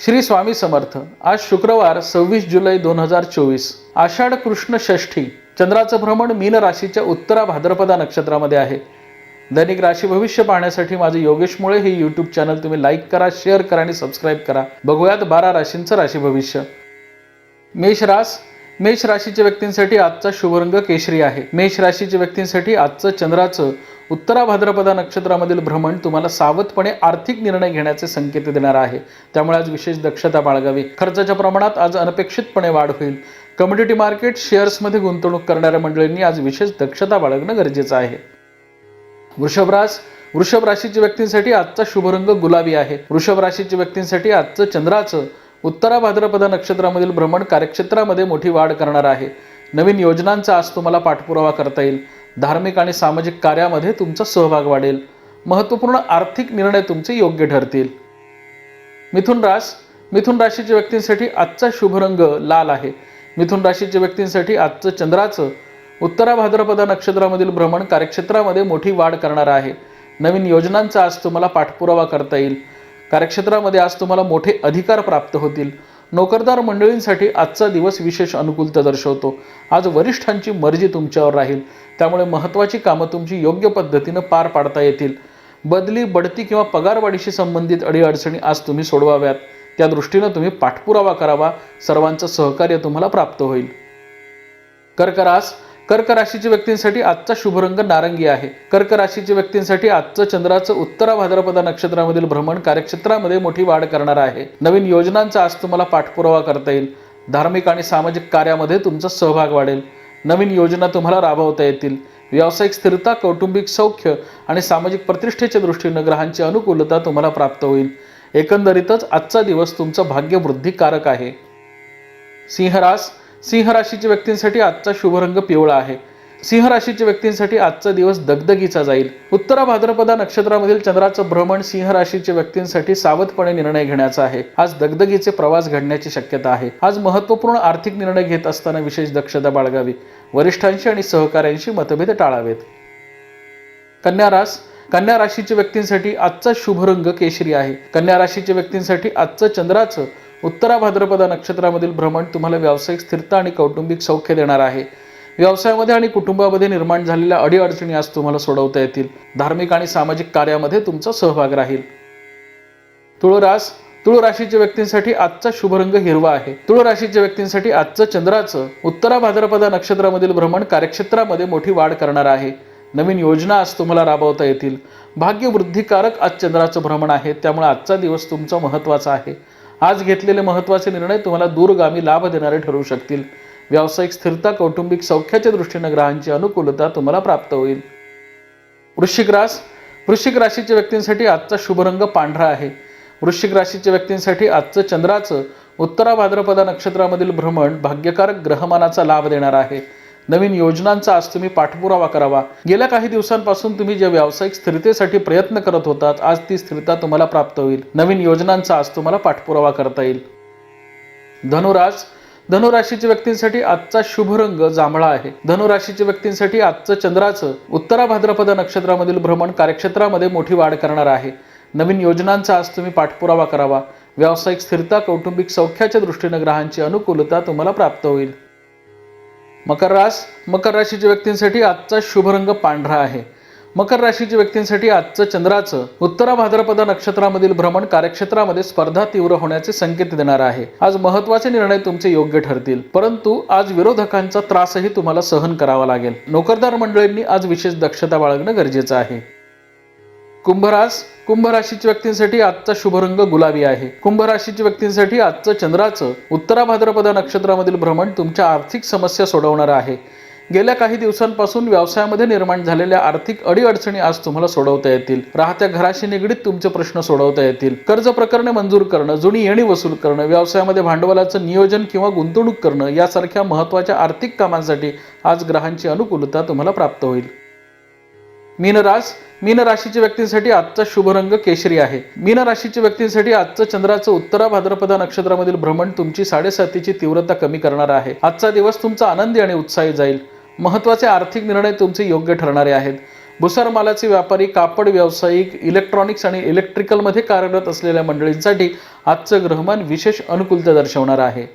श्री स्वामी समर्थ. आज शुक्रवार सव्वीस जुलै दोन हजार चोवीस. आषाढ कृष्ण षष्ठी चंद्राचं भ्रमण मीन राशीच्या उत्तरा भाद्रपदा नक्षत्रामध्ये आहे. दैनिक राशी भविष्य पाहण्यासाठी माझे योगेश मुळे हे यूट्यूब चॅनल तुम्ही लाईक करा शेअर करा आणि सबस्क्राईब करा. बघूयात बारा राशींचं राशी भविष्य. मेष रास मेष राशीच्या व्यक्तींसाठी आजचा शुभरंग केशरी आहे. मेष राशीच्या व्यक्तींसाठी आजचं चंद्राचं उत्तरा भाद्रपदा नक्षत्रामधील भ्रमण तुम्हाला सावधपणे आर्थिक निर्णय घेण्याचे संकेत देणार आहे. त्यामुळे आज विशेष दक्षता बाळगावी. खर्चाच्या प्रमाणात आज अनपेक्षितपणे वाढ होईल. कमोडिटी मार्केट शेअर्समध्ये गुंतवणूक करणाऱ्या मंडळींनी आज विशेष दक्षता बाळगणं गरजेचं आहे. वृषभरास वृषभ राशीच्या व्यक्तींसाठी आजचा शुभरंग गुलाबी आहे. वृषभ राशीच्या व्यक्तींसाठी आजचं चंद्राचं उत्तरा भाद्रपदा नक्षत्रामधील भ्रमण कार्यक्षेत्रामध्ये मोठी वाढ करणार आहे. नवीन योजनांचा आज तुम्हाला पाठपुरावा करता येईल. धार्मिक आणि सामाजिक कार्यामध्ये तुमचा सहभाग वाढेल. महत्त्वपूर्ण आर्थिक निर्णय तुमचे योग्य ठरतील. मिथुन रास मिथुन राशीच्या व्यक्तींसाठी आजचा शुभरंग लाल आहे. मिथुन राशीच्या व्यक्तींसाठी आजचं चंद्राचं उत्तरा भाद्रपदा नक्षत्रामधील भ्रमण कार्यक्षेत्रामध्ये मोठी वाढ करणार आहे. नवीन योजनांचा आज तुम्हाला पाठपुरावा करता येईल. कार्यक्षेत्रामध्ये आज तुम्हाला मोठे अधिकार प्राप्त होतील. नोकरदार मंडळींसाठी आजचा दिवस विशेष अनुकूलता दर्शवतो. आज वरिष्ठांची मर्जी तुमच्यावर राहील. त्यामुळे महत्त्वाची कामं तुमची योग्य पद्धतीनं पार पाडता येतील. बदली बढती किंवा पगारवाढीशी संबंधित अडीअडचणी आज तुम्ही सोडवाव्यात. त्या दृष्टीनं तुम्ही पाठपुरावा करावा. सर्वांचं सहकार्य तुम्हाला प्राप्त होईल. कर्करास कर्क राशीच्या व्यक्तींसाठी आजचा शुभरंग नारंगी आहे. कर्क राशीच्या व्यक्तींसाठी आजचं चंद्राचं उत्तरा भाद्रपदा नक्षत्रामधील भ्रमण कार्यक्षेत्रामध्ये मोठी वाढ करणार आहे. नवीन योजनांचा आज तुम्हाला पाठपुरावा करता येईल. धार्मिक आणि सामाजिक कार्यामध्ये तुमचा सहभाग वाढेल. नवीन योजना तुम्हाला राबवता येतील. व्यावसायिक स्थिरता कौटुंबिक सौख्य आणि सामाजिक प्रतिष्ठेच्या दृष्टीनं ग्रहांची अनुकूलता तुम्हाला प्राप्त होईल. एकंदरीतच आजचा दिवस तुमचा भाग्यवृद्धिकारक आहे. सिंहरास सिंह राशीच्या व्यक्तींसाठी आजचा शुभरंग पिवळा आहे. सिंह राशीच्या व्यक्तींसाठी आजचा दिवस दगदगीचा जाईल. उत्तरा भाद्रपदा नक्षत्रामधील चंद्राचं भ्रमण सिंह राशीच्या व्यक्तींसाठी सावधपणे निर्णय घेण्याचा आहे. आज दगदगीचे प्रवास घडण्याची शक्यता आहे. आज महत्त्वपूर्ण आर्थिक निर्णय घेत असताना विशेष दक्षता बाळगावी. वरिष्ठांशी आणि सहकाऱ्यांशी मतभेद टाळावेत. कन्या रास कन्या राशीच्या व्यक्तींसाठी आजचा शुभरंग केशरी आहे. कन्या राशीच्या व्यक्तींसाठी आजचं चंद्राचं उत्तरा भाद्रपदा नक्षत्रामधील भ्रमण तुम्हाला व्यावसायिक स्थिरता आणि कौटुंबिक सौख्य देणार आहे. व्यवसायामध्ये आणि कुटुंबामध्ये निर्माण झालेल्या अडीअडचणी आज तुम्हाला सोडवता येतील. धार्मिक आणि सामाजिक कार्यामध्ये तुमचा सहभाग राहील. तुळरास तुळ राशीच्या व्यक्तींसाठी आजचा शुभरंग हिरवा आहे. तुळ राशीच्या व्यक्तींसाठी आजचं चंद्राचं उत्तरा भाद्रपदा नक्षत्रामधील भ्रमण कार्यक्षेत्रामध्ये मोठी वाढ करणार आहे. नवीन योजना आज तुम्हाला राबवता येतील. भाग्यवृद्धिकारक आज चंद्राचं भ्रमण आहे. त्यामुळे आजचा दिवस तुमचा महत्त्वाचा आहे. आज घेतलेले महत्त्वाचे निर्णय तुम्हाला दूरगामी लाभ देणारे ठरू शकतील. व्यावसायिक स्थिरता कौटुंबिक सौख्याच्या दृष्टीनं ग्रहांची अनुकूलता तुम्हाला प्राप्त होईल. वृश्चिक रास. वृश्चिक राशीच्या व्यक्तींसाठी आजचा शुभरंग पांढरा आहे. वृश्चिक राशीच्या व्यक्तींसाठी आजचं चंद्राचं उत्तरा भाद्रपदा नक्षत्रामधील भ्रमण भाग्यकारक ग्रहमानाचा लाभ देणार आहे. नवीन योजनांचा आज तुम्ही पाठपुरावा करावा. गेल्या काही दिवसांपासून तुम्ही ज्या व्यावसायिक स्थिरतेसाठी प्रयत्न करत होतात आज ती स्थिरता तुम्हाला प्राप्त होईल. नवीन योजनांचा आज तुम्हाला पाठपुरावा करता येईल. धनुराज धनुराशीच्या व्यक्तींसाठी आजचा शुभ रंग जांभळा आहे. धनुराशीच्या व्यक्तींसाठी आजचं चंद्राचं उत्तरा भाद्रपद नक्षत्रामधील भ्रमण कार्यक्षेत्रामध्ये मोठी वाढ करणार आहे. नवीन योजनांचा आज तुम्ही पाठपुरावा करावा. व्यावसायिक स्थिरता कौटुंबिक सौख्याच्या दृष्टीनं ग्रहांची अनुकूलता तुम्हाला प्राप्त होईल. मकर रास मकर राशीच्या व्यक्तींसाठी आजचा शुभ रंग पांढरा आहे. मकर राशीच्या व्यक्तींसाठी आजचं चंद्राचं उत्तरा भाद्रपदा नक्षत्रामधील भ्रमण कार्यक्षेत्रामध्ये स्पर्धा तीव्र होण्याचे संकेत देणार आहे. आज महत्त्वाचे निर्णय तुमचे योग्य ठरतील. परंतु आज विरोधकांचा त्रासही तुम्हाला सहन करावा लागेल. नोकरदार मंडळींनी आज विशेष दक्षता बाळगणं गरजेचं आहे. कुंभरास कुंभ राशीच्या व्यक्तींसाठी आजचा शुभरंग गुलाबी आहे. कुंभ राशीच्या व्यक्तींसाठी आजचं चंद्राचं उत्तरा भाद्रपदा नक्षत्रामधील भ्रमण तुमच्या आर्थिक समस्या सोडवणार आहे. गेल्या काही दिवसांपासून व्यवसायामध्ये निर्माण झालेल्या आर्थिक अडीअडचणी आज तुम्हाला सोडवता येतील. राहत्या घराशी निगडीत तुमचे प्रश्न सोडवता येतील. कर्ज प्रकरणे मंजूर करणं जुनी येणी वसूल करणं व्यवसायामध्ये भांडवलाचं नियोजन किंवा गुंतवणूक करणं यासारख्या महत्त्वाच्या आर्थिक कामांसाठी आज ग्रहांची अनुकूलता तुम्हाला प्राप्त होईल. मीनरास मीन राशीच्या व्यक्तींसाठी आजचा शुभ रंग केशरी आहे. मीन राशीच्या व्यक्तींसाठी आजचं चंद्राचं उत्तरा भाद्रपदा नक्षत्रामधील भ्रमण तुमची साडेसातीची तीव्रता कमी करणार आहे. आजचा दिवस तुमचा आनंदी आणि उत्साही जाईल. महत्त्वाचे आर्थिक निर्णय तुमचे योग्य ठरणारे आहेत. भुसार मालाचे व्यापारी कापड व्यावसायिक इलेक्ट्रॉनिक्स आणि इलेक्ट्रिकलमध्ये कार्यरत असलेल्या मंडळींसाठी आजचं ग्रहमान विशेष अनुकूलता दर्शवणार आहे.